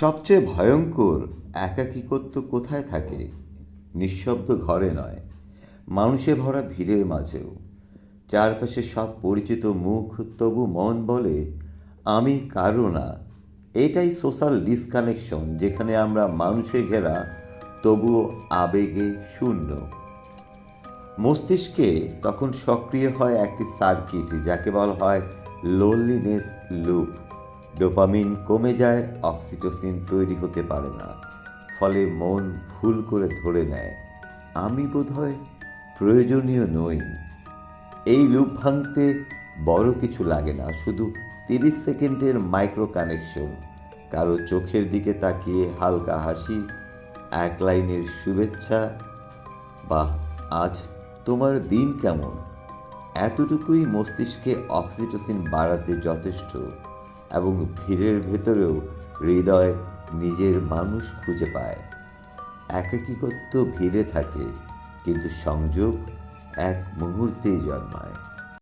সবচেয়ে ভয়ঙ্কর একাকিকত্ব কোথায় থাকে? নিঃশব্দ ঘরে নয়, মানুষে ভরা ভিড়ের মাঝেও। চারপাশে সব পরিচিত মুখ, তবু মন বলে, আমি কারও না। এটাই সোশ্যাল ডিসকানেকশন যেখানে আমরা মানুষে ঘেরা, তবুও আবেগে শূন্য। মস্তিষ্কে তখন সক্রিয় হয় একটি সার্কিট যাকে বলা হয় লোনলিনেস লুপ ডোপামিন কমে যায়, অক্সিটোসিন তৈরি হতে পারে না, ফলে মন ভুল করে ধরে নেয়। আমি বোধহয় প্রয়োজনীয় নই। এই লুপ ভাঙতে বড় কিছু লাগে না, শুধু তিরিশ সেকেন্ডের মাইক্রো কানেকশন কারও চোখের দিকে তাকিয়ে হালকা হাসি, এক লাইনের শুভেচ্ছা, বাহ, আজ তোমার দিন কেমন? এতটুকুই মস্তিষ্কে অক্সিটোসিন বাড়াতে যথেষ্ট। এবং ভিড়ের ভেতরেও হৃদয় নিজের মানুষ খুঁজে পায়। একাকিকত্ব ভিড়ে থাকে, কিন্তু সংযোগ এক মুহূর্তেই জন্মায়।